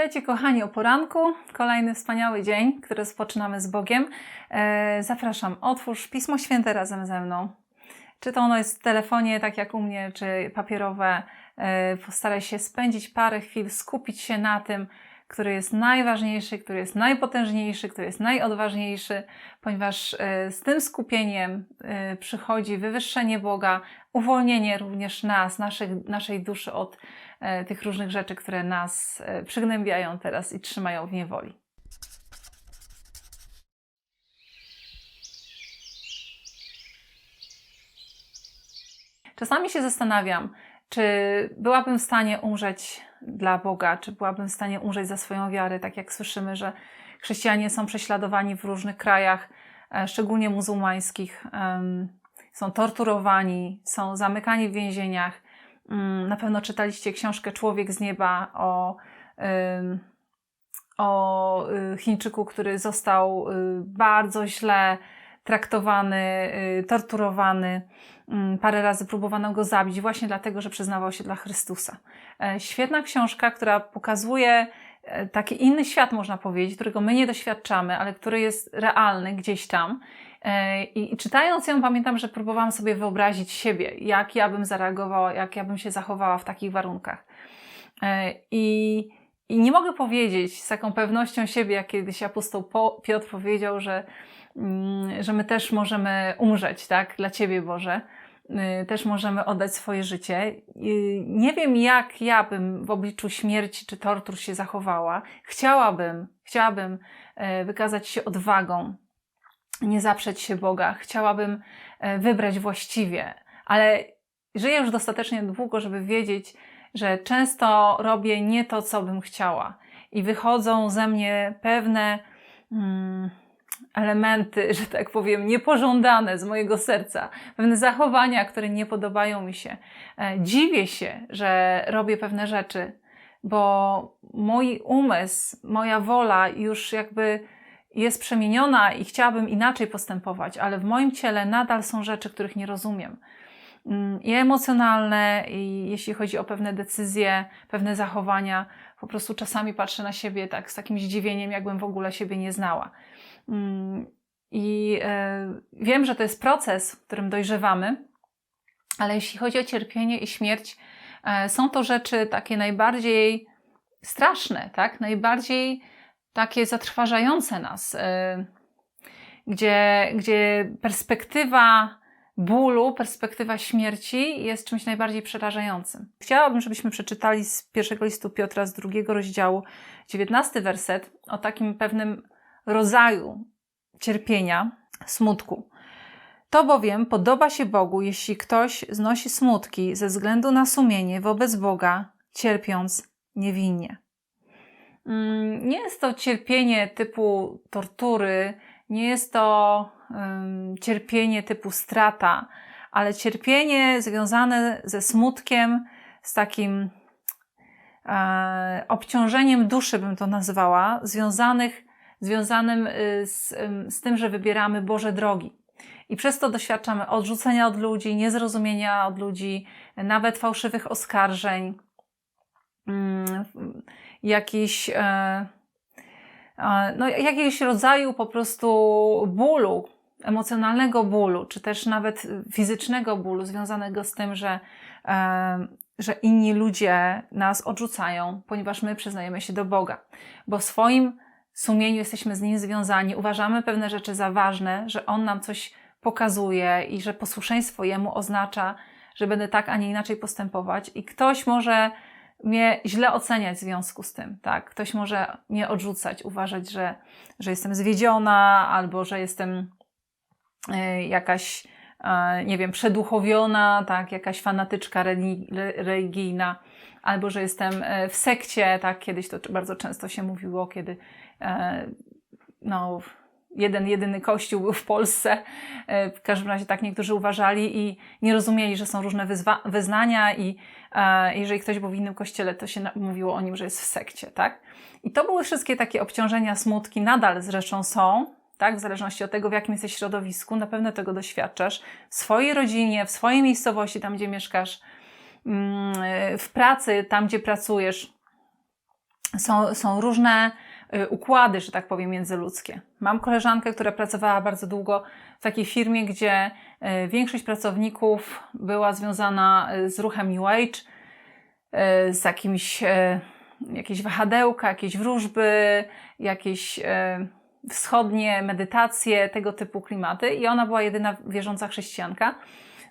Witajcie kochani o poranku. Kolejny wspaniały dzień, który rozpoczynamy z Bogiem. E, zapraszam, otwórz Pismo Święte razem ze mną. Czy to ono jest w telefonie, tak jak u mnie, czy papierowe. E, postaraj się spędzić parę chwil, skupić się na tym, który jest najważniejszy, który jest najpotężniejszy, który jest najodważniejszy, ponieważ e, z tym skupieniem e, przychodzi wywyższenie Boga, uwolnienie również nas, naszych, naszej duszy od e, tych różnych rzeczy, które nas przygnębiają teraz i trzymają w niewoli. Czasami się zastanawiam, czy byłabym w stanie umrzeć dla Boga, czy byłabym w stanie umrzeć za swoją wiarę, tak jak słyszymy, że chrześcijanie są prześladowani w różnych krajach, e, szczególnie muzułmańskich, są torturowani, są zamykani w więzieniach. Mm, Na pewno czytaliście książkę Człowiek z nieba o, o y, Chińczyku, który został y, bardzo źle traktowany, y, torturowany. Mm, Parę razy próbowano go zabić, właśnie dlatego, że przyznawał się dla Chrystusa. E, Świetna książka, która pokazuje e, taki inny świat, można powiedzieć, którego my nie doświadczamy, ale który jest realny gdzieś tam. E, I, czytając ją, pamiętam, że próbowałam sobie wyobrazić siebie, jak ja bym zareagowała, jak ja bym się zachowała w takich warunkach. I, i nie mogę powiedzieć z taką pewnością siebie, jak kiedyś apostoł Po- Piotr powiedział, że, mm, że my też możemy umrzeć, tak, dla Ciebie, Boże. Też możemy oddać swoje życie. Nie wiem, jak ja bym w obliczu śmierci czy tortur się zachowała. Chciałabym, chciałabym e, wykazać się odwagą, nie zaprzeć się Boga. Chciałabym e, wybrać właściwie, ale żyję już dostatecznie długo, żeby wiedzieć, że często robię nie to, co bym chciała. I wychodzą ze mnie pewne mm, elementy, że tak powiem, niepożądane z mojego serca, pewne zachowania, które nie podobają mi się. E, Dziwię się, że robię pewne rzeczy, bo mój umysł, moja wola już jakby jest przemieniona i chciałabym inaczej postępować, ale w moim ciele nadal są rzeczy, których nie rozumiem. Mm, I emocjonalne, i jeśli chodzi o pewne decyzje, pewne zachowania, po prostu czasami patrzę na siebie tak z takim zdziwieniem, jakbym w ogóle siebie nie znała. Mm, I e, wiem, że to jest proces, w którym dojrzewamy, ale jeśli chodzi o cierpienie i śmierć, e, są to rzeczy takie najbardziej straszne, tak? Najbardziej takie zatrważające nas, e, gdzie, gdzie perspektywa bólu, perspektywa śmierci jest czymś najbardziej przerażającym. Chciałabym, żebyśmy przeczytali z pierwszego listu Piotra z drugiego rozdziału, 19 werset, o takim pewnym rodzaju cierpienia, smutku. To bowiem podoba się Bogu, jeśli ktoś znosi smutki ze względu na sumienie wobec Boga, cierpiąc niewinnie. Mm, Nie jest to cierpienie typu tortury, nie jest to cierpienie typu strata, ale cierpienie związane ze smutkiem, z takim e, obciążeniem duszy, bym to nazwała, związanych, związanym y, z, z tym, że wybieramy Boże drogi. I przez to doświadczamy odrzucenia od ludzi, niezrozumienia od ludzi, nawet fałszywych oskarżeń, mm, jakichś, e, e, no, jakiegoś rodzaju po prostu bólu, emocjonalnego bólu, czy też nawet fizycznego bólu związanego z tym, że, że inni ludzie nas odrzucają, ponieważ my przyznajemy się do Boga. Bo w swoim sumieniu jesteśmy z Nim związani, uważamy pewne rzeczy za ważne, że On nam coś pokazuje i że posłuszeństwo Jemu oznacza, że będę tak, a nie inaczej postępować. I ktoś może mnie źle oceniać w związku z tym, tak? Ktoś może mnie odrzucać, uważać, że, że jestem zwiedziona albo że jestem jakaś, e, nie wiem, przeduchowiona, tak? Jakaś fanatyczka religi- re- religijna albo że jestem e, w sekcie, tak? Kiedyś to bardzo często się mówiło, kiedy e, no, jeden, jedyny kościół był w Polsce. E, W każdym razie tak niektórzy uważali i nie rozumieli, że są różne wyzwa- wyznania i e, jeżeli ktoś był w innym kościele, to się mówiło o nim, że jest w sekcie, tak? I to były wszystkie takie obciążenia, smutki, nadal zresztą są, tak? W zależności od tego, w jakim jesteś środowisku, na pewno tego doświadczasz. W swojej rodzinie, w swojej miejscowości, tam gdzie mieszkasz, mm, w pracy, tam gdzie pracujesz, są, są różne y, układy, że tak powiem, międzyludzkie. Mam koleżankę, która pracowała bardzo długo w takiej firmie, gdzie y, większość pracowników była związana y, z ruchem New Age, z jakimś, jakieś wahadełka, jakieś wróżby, jakieś wschodnie medytacje, tego typu klimaty. I ona była jedyna wierząca chrześcijanka.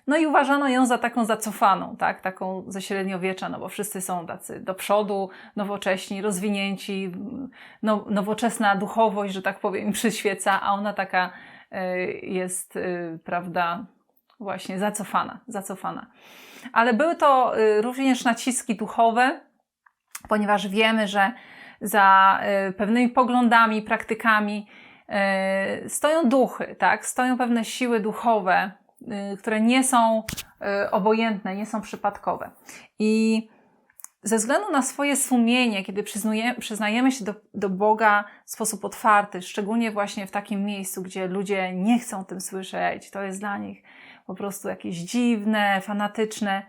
No i uważano ją za taką zacofaną, tak? taką ze średniowiecza, no bo wszyscy są tacy do przodu, nowocześni, rozwinięci, no, nowoczesna duchowość, że tak powiem, przyświeca, a ona taka y, jest, y, prawda, właśnie zacofana, zacofana. Ale były to y, również naciski duchowe, ponieważ wiemy, że za pewnymi poglądami, praktykami stoją duchy, tak? stoją pewne siły duchowe, Y, które nie są y, obojętne, nie są przypadkowe. I ze względu na swoje sumienie, kiedy przyznajemy się do, do Boga w sposób otwarty, szczególnie właśnie w takim miejscu, gdzie ludzie nie chcą tym słyszeć, to jest dla nich po prostu jakieś dziwne, fanatyczne,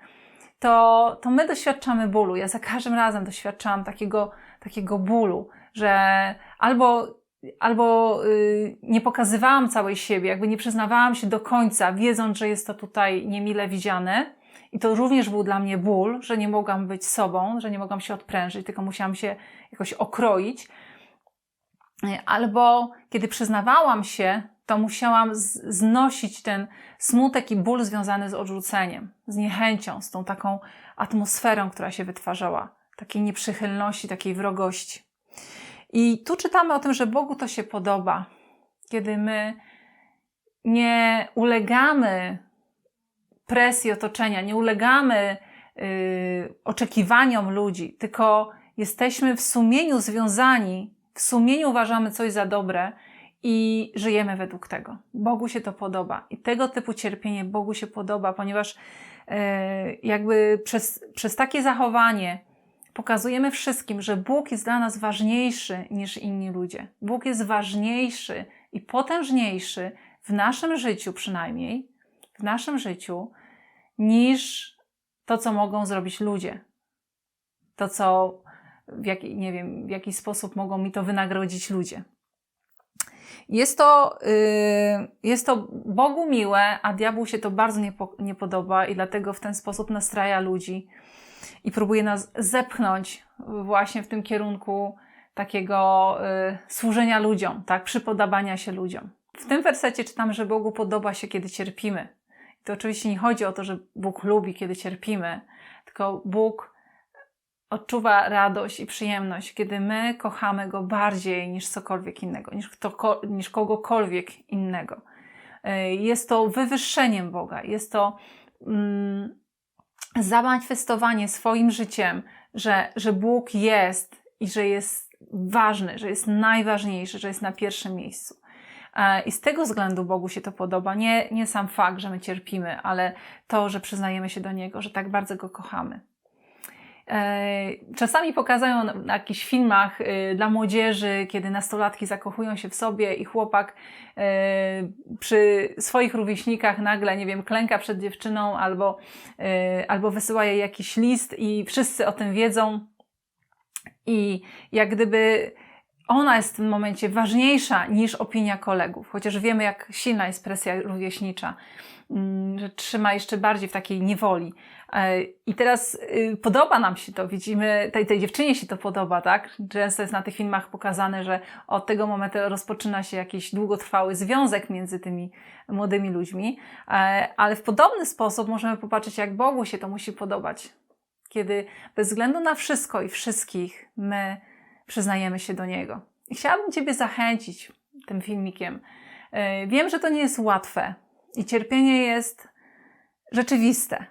to, to my doświadczamy bólu. Ja za każdym razem doświadczałam takiego, takiego bólu, że albo albo y, nie pokazywałam całej siebie, jakby nie przyznawałam się do końca, wiedząc, że jest to tutaj niemile widziane. I to również był dla mnie ból, że nie mogłam być sobą, że nie mogłam się odprężyć, tylko musiałam się jakoś okroić. Albo kiedy przyznawałam się, to musiałam znosić ten smutek i ból związany z odrzuceniem, z niechęcią, z tą taką atmosferą, która się wytwarzała, takiej nieprzychylności, takiej wrogości. I tu czytamy o tym, że Bogu to się podoba, kiedy my nie ulegamy presji otoczenia, nie ulegamy yy, oczekiwaniom ludzi, tylko jesteśmy w sumieniu związani, w sumieniu uważamy coś za dobre i żyjemy według tego. Bogu się to podoba. I tego typu cierpienie Bogu się podoba, ponieważ yy, jakby przez, przez takie zachowanie pokazujemy wszystkim, że Bóg jest dla nas ważniejszy niż inni ludzie. Bóg jest ważniejszy i potężniejszy w naszym życiu przynajmniej, w naszym życiu, niż to, co mogą zrobić ludzie. To, co w jaki, nie wiem, w jaki sposób mogą mi to wynagrodzić ludzie. Jest to, yy, jest to Bogu miłe, a diabłu się to bardzo nie, po, nie podoba i dlatego w ten sposób nastraja ludzi i próbuje nas zepchnąć właśnie w tym kierunku takiego y, służenia ludziom, tak, przypodobania się ludziom. W tym wersecie czytam, że Bogu podoba się, kiedy cierpimy. I to oczywiście nie chodzi o to, że Bóg lubi, kiedy cierpimy, tylko Bóg odczuwa radość i przyjemność, kiedy my kochamy Go bardziej niż cokolwiek innego, niż, kto, niż kogokolwiek innego. Y, jest to wywyższeniem Boga, jest to mm, zamanifestowanie swoim życiem, że, że Bóg jest i że jest ważny, że jest najważniejszy, że jest na pierwszym miejscu. E, I z tego względu Bogu się to podoba. Nie, nie sam fakt, że my cierpimy, ale to, że przyznajemy się do Niego, że tak bardzo Go kochamy. E, czasami pokazują na jakichś filmach y, dla młodzieży, kiedy nastolatki zakochują się w sobie i chłopak y, przy swoich rówieśnikach nagle, nie wiem, klęka przed dziewczyną albo, y, albo wysyła jej jakiś list i wszyscy o tym wiedzą. I jak gdyby ona jest w tym momencie ważniejsza niż opinia kolegów, chociaż wiemy, jak silna jest presja rówieśnicza, mm, że trzyma jeszcze bardziej w takiej niewoli. E, I teraz y, podoba nam się to, widzimy, tej, tej dziewczynie się to podoba, tak? Często jest na tych filmach pokazane, że od tego momentu rozpoczyna się jakiś długotrwały związek między tymi młodymi ludźmi, e, ale w podobny sposób możemy popatrzeć, jak Bogu się to musi podobać. Kiedy bez względu na wszystko i wszystkich my przyznajemy się do Niego. I chciałabym Ciebie zachęcić tym filmikiem. E, wiem, że to nie jest łatwe i cierpienie jest rzeczywiste.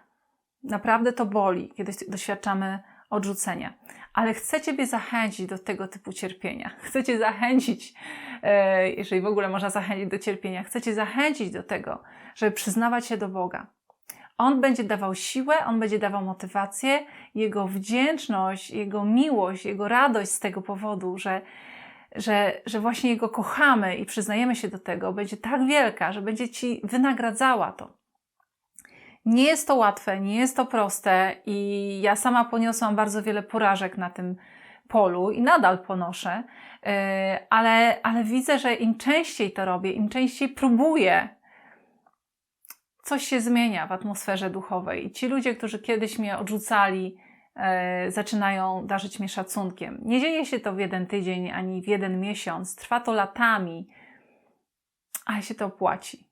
Naprawdę to boli, kiedy doświadczamy odrzucenia. Ale chcę Ciebie zachęcić do tego typu cierpienia. Chcę Cię zachęcić, e, jeżeli w ogóle można zachęcić do cierpienia, chcę Cię zachęcić do tego, żeby przyznawać się do Boga. On będzie dawał siłę, on będzie dawał motywację, jego wdzięczność, jego miłość, jego radość z tego powodu, że, że, że właśnie jego kochamy i przyznajemy się do tego, będzie tak wielka, że będzie ci wynagradzała to. Nie jest to łatwe, nie jest to proste i ja sama poniosłam bardzo wiele porażek na tym polu i nadal ponoszę, e, ale, ale widzę, że im częściej to robię, im częściej próbuję, coś się zmienia w atmosferze duchowej. I ci ludzie, którzy kiedyś mnie odrzucali, e, zaczynają darzyć mnie szacunkiem. Nie dzieje się to w jeden tydzień ani w jeden miesiąc, trwa to latami, ale się to opłaci.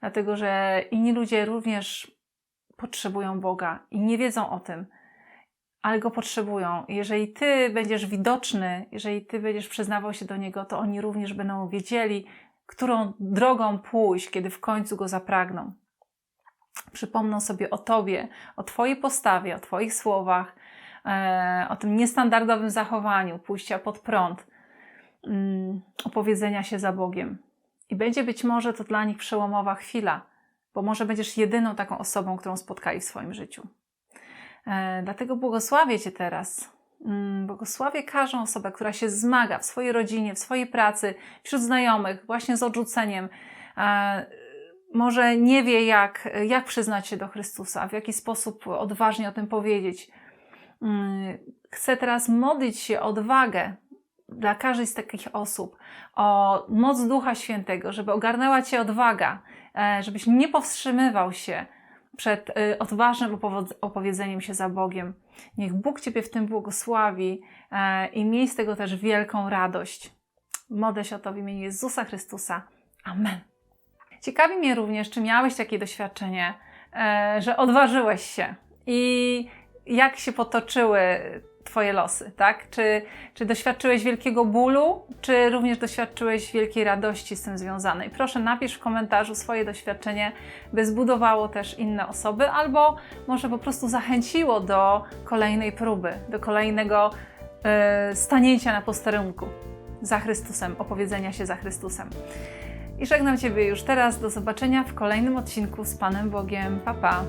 Dlatego, że inni ludzie również potrzebują Boga i nie wiedzą o tym, ale go potrzebują. Jeżeli ty będziesz widoczny, jeżeli ty będziesz przyznawał się do niego, to oni również będą wiedzieli, którą drogą pójść, kiedy w końcu go zapragną. Przypomną sobie o tobie, o twojej postawie, o twoich słowach, e, o tym niestandardowym zachowaniu, pójścia pod prąd, mm, opowiedzenia się za Bogiem. I będzie być może to dla nich przełomowa chwila, bo może będziesz jedyną taką osobą, którą spotkali w swoim życiu. E, dlatego błogosławię Cię teraz. Mm, Błogosławię każdą osobę, która się zmaga w swojej rodzinie, w swojej pracy, wśród znajomych, właśnie z odrzuceniem. E, Może nie wie, jak, jak przyznać się do Chrystusa, w jaki sposób odważnie o tym powiedzieć. Mm, Chcę teraz modlić się odwagę dla każdej z takich osób, o moc Ducha Świętego, żeby ogarnęła Cię odwaga, e, żebyś nie powstrzymywał się przed e, odważnym opowiedzeniem się za Bogiem. Niech Bóg Ciebie w tym błogosławi e, i miej z tego też wielką radość. Modlę się o to w imieniu Jezusa Chrystusa. Amen. Ciekawi mnie również, czy miałeś takie doświadczenie, że odważyłeś się i jak się potoczyły Twoje losy, tak? Czy, czy doświadczyłeś wielkiego bólu, czy również doświadczyłeś wielkiej radości z tym związanej? Proszę napisz w komentarzu swoje doświadczenie, by zbudowało też inne osoby, albo może po prostu zachęciło do kolejnej próby, do kolejnego e, stanięcia na posterunku za Chrystusem, opowiedzenia się za Chrystusem. I żegnam Ciebie już teraz. Do zobaczenia w kolejnym odcinku z Panem Bogiem. Pa, pa.